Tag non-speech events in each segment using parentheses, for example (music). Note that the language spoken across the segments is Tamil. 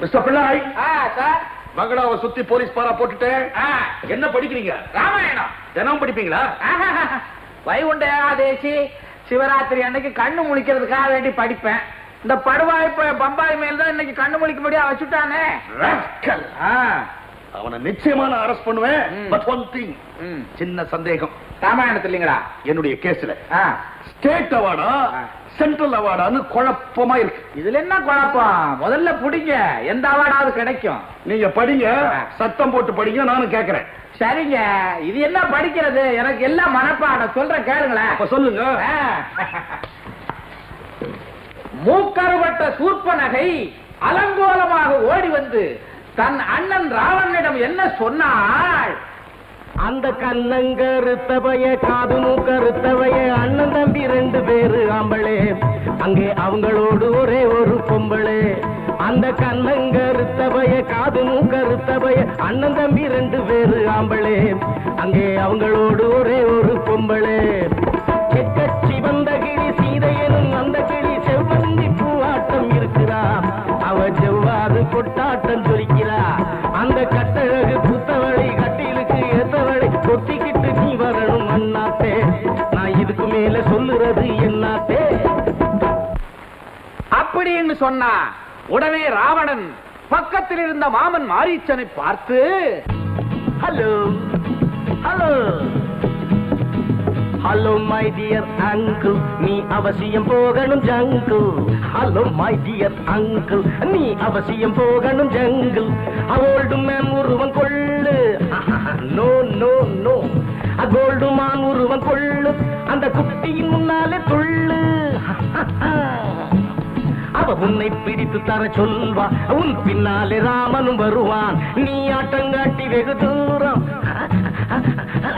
மிஸ்டர் பிள்ளாய் ஆ சார். பங்களாவை சுத்தி போலீஸ் பாரா போட்டுட்டேன் என்ன படிக்கிறீங்க? ராமாயணம். தினம் படிப்பீங்களா? வைகுண்ட ஏகாதேசி சிவராத்திரி அன்னைக்கு கண்ணு முழிக்கிறதுக்காக வேண்டி படிப்பேன். இந்த படுவாய்ப்பு பம்பாய் மேல் தான் இன்னைக்கு கண்ணு முழிக்கும்படியா வச்சுட்டானே. அவனை நிச்சயமா நான் அரெஸ்ட் பண்ணுவேன். ம். பட் ஒன் திங் ம். சின்ன சந்தேகம். ராமாயணத்துல இல்லைங்களா? என்னுடைய கேஸ்ல. ஸ்டேட் அவார்டா. சென்ட்ரல் அவார்டான்னு குழப்பமா இருக்கு. இதுல என்ன குழப்பம்? முதல்ல புடிங்க. எந்த அவார்டாவது கிடைக்கும்? நீங்க படிங்க. சத்தம் போட்டு படிங்க நானும் கேக்குறேன். சரிங்க. இது என்ன படிக்கிறது? எனக்கு எல்லாம் மனப்பாடம். சொல்ற கேளுங்களேன். அப்ப சொல்லுங்க. மூக்கருவட்ட சூர்ப்பனகை அலங்கோலமாக ஓடி வந்து தன் அண்ணன் ராவணனிடம் என்ன சொன்னாள்? அந்த கண்ணங்கருத்தவைய காது மூக்கருத்தவைய அண்ணன் தம்பி ரெண்டு பேரு ஆம்பளே. அங்கே அவங்களோடு ஒரே ஒரு பொம்பளே. அந்த கண்ணங்கருத்தவைய காது மூக்கருத்தவைய அண்ணன் தம்பி ரெண்டு பேரு ஆம்பளே. அங்கே அவங்களோடு ஒரே ஒரு பொம்பளே. மேல சொல்லுறது என்னத்தே? அப்படின்னு சொன்னா உடனே ராவணன் பக்கத்தில் இருந்த மாமன் மாரீச்சனை பார்த்து hello hello hello my dear uncle நீ அவசியம் போகணும் jungle hello my dear uncle நீ அவசியம் போகணும் ஜங்கிள் அவோல்டு மேம் உருவம் கொள்ளு. நோ நோ நோ அகோல்டு மான் உருவம் கொள்ளு. அந்த குட்டியின் முன்னாலே துள்ளு அவ உன்னை பிடித்து தர சொல்வா. உன் பின்னாலே ராமனும் வருவான். நீ ஆட்டங்காட்டி வெகு தூரம்.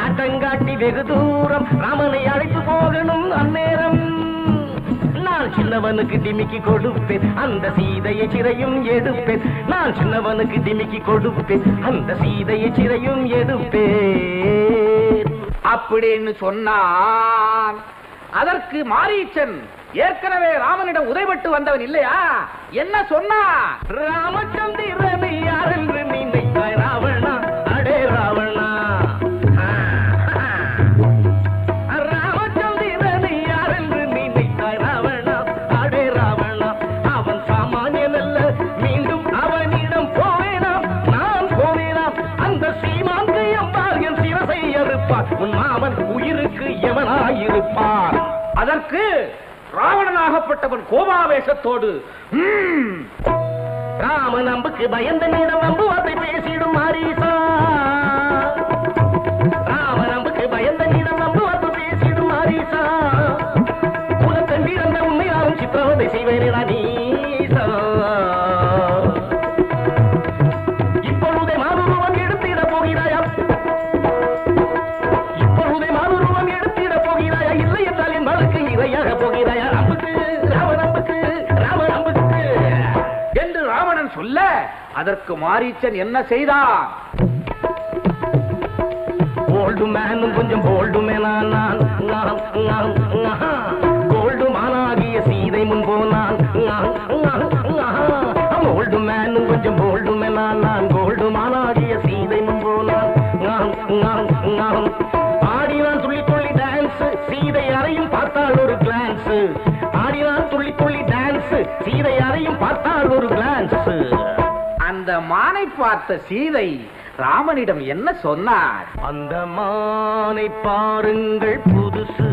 ஆட்டங்காட்டி வெகு தூரம். ராமனை அழைத்து போகணும் அந்நேரம். நான் சின்னவனுக்கு டிமிக்கி கொடுப்பேன். அந்த சீதையை சிறையும் எடுப்பேன். நான் சின்னவனுக்கு டிமிக்கி கொடுப்பேன். அந்த சீதையை சிறையும் எடுப்பேன். அப்படின்னு சொன்னான். அதற்கு மாரீச்சன் ஏற்கனவே ராமனிடம் உதைபட்டு வந்தவன் இல்லையா? என்ன சொன்னான்? ராமச்சந்திரன் யாரென்று உயிருக்கு எவனாயிருப்பார்? அதற்கு ராவணனாகப்பட்டவன் கோபாவேசத்தோடு ராம நம்புக்கு பயந்த நீடம் நம்புவதை பேசிடும் மாரீசா. அதற்கு மாரீச்சன் என்ன செய்தான்? கோல்டு மேனும் கொஞ்சம் கோல்டு மேனான் கோல்டு மானாகிய சீதை முன் போனான் கோல்டு மேனும் கொஞ்சம் கோல்டு மேனான் நான். கோல்டு மானாகிய சீதை முன் போனான் ஆடினான் துள்ளி துள்ளி டான்ஸ் சீதை அறையும் பார்த்தால் ஒரு கிளான்ஸ் ஆடினான் துள்ளி துள்ளி டான்ஸ் சீதை அறையும் பார்த்தால் ஒரு கிளான்ஸ் அந்த மானை பார்த்த சீதை ராமனிடம் என்ன சொன்னார்? அந்த மானை பாருங்கள் புதுசு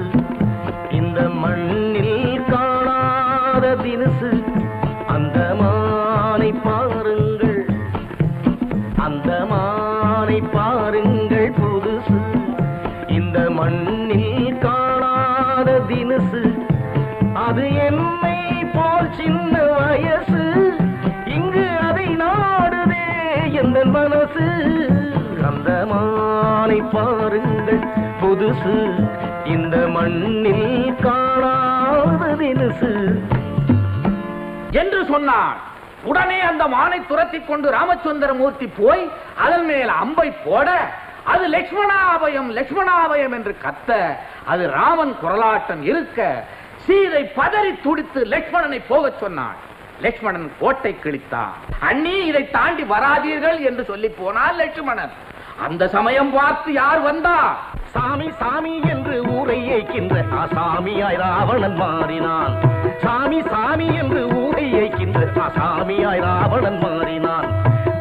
இந்த மண்ணில் காணாத தினசு. அந்த மானை பாருங்கள் அந்த மானை பாருங்கள் புதுசு. இந்த மண்ணில் காணாத தினுசு அது என்னை போல் சின்ன மானை பாருங்கள். புதுசு இந்த மண்ணில் காணாத என்று சொன்னான் உடனே அந்த மானை துரத்தி கொண்டு ராமச்சந்திரமூர்த்தி போய் அதன் மேல் அம்பை போட அது லக்ஷ்மணாபயம் லக்ஷ்மணாபயம் என்று கத்த அது ராமன் குரலாட்டம் இருக்க சீதை பதறி துடித்து லக்ஷ்மணனை போகச் சொன்னான் லட்சுமணன் கோட்டை கிழித்தான். அண்ணி இதை தாண்டி வராதீர்கள் என்று சொல்லி போனார் லட்சுமணன் அந்த சமயம் பார்த்து யார் வந்தா? சாமி சாமி என்று ஊரை ஏய்க்கின்ற ஆசாமியாய் ராவணன் மாறினான். சாமி சாமி என்று ஊரை ஏய்க்கின்ற அசாமியாய் ராவணன் மாறினான்.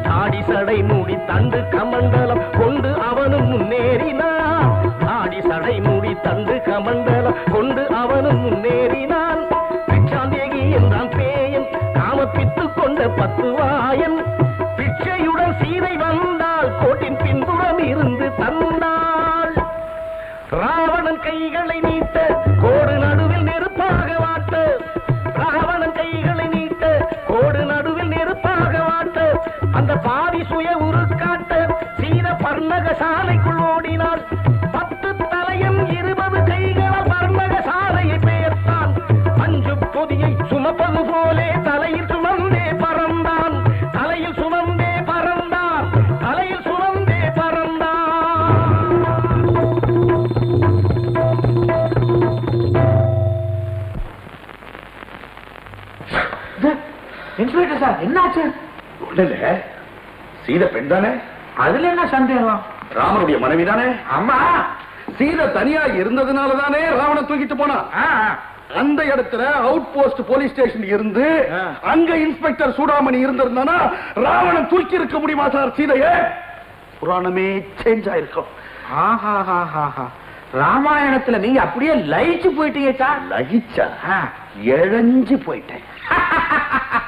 தாடி சடை மூடி தண்டு கமண்டலம் கொண்டு அவனும் முன்னேறினான். தாடி சடை மூடி தண்டு கமண்டலம் கொண்டு அவனும் முன்னேறினான். சார் என்னாச்சு? ஒண்ணுல சீதை பெண் தானே? அதுல என்ன சந்தேகம்? ராமனுடைய மனைவி தானே? அம்மா! சீதை தனியா இருந்ததுனால தானே ராவணன் தூக்கிட்டு போனான் அந்த இடத்துல அவுட் போஸ்ட் போலீஸ் ஸ்டேஷன் இருந்து. அங்க இன்ஸ்பெக்டர் சூடாமணி இருந்திருந்தானா? ராவணன் தூக்கி இருக்க முடியுமா சார் சீதைய? புராணமே சேஞ்ச் ஆயிருக்கும். ராமாயணத்துல நீங்க அப்படியே லயிச்சு போயிட்டீங்க சார். லகிச்சா ஆ. இழஞ்சு போயிட்டேன். (laughs)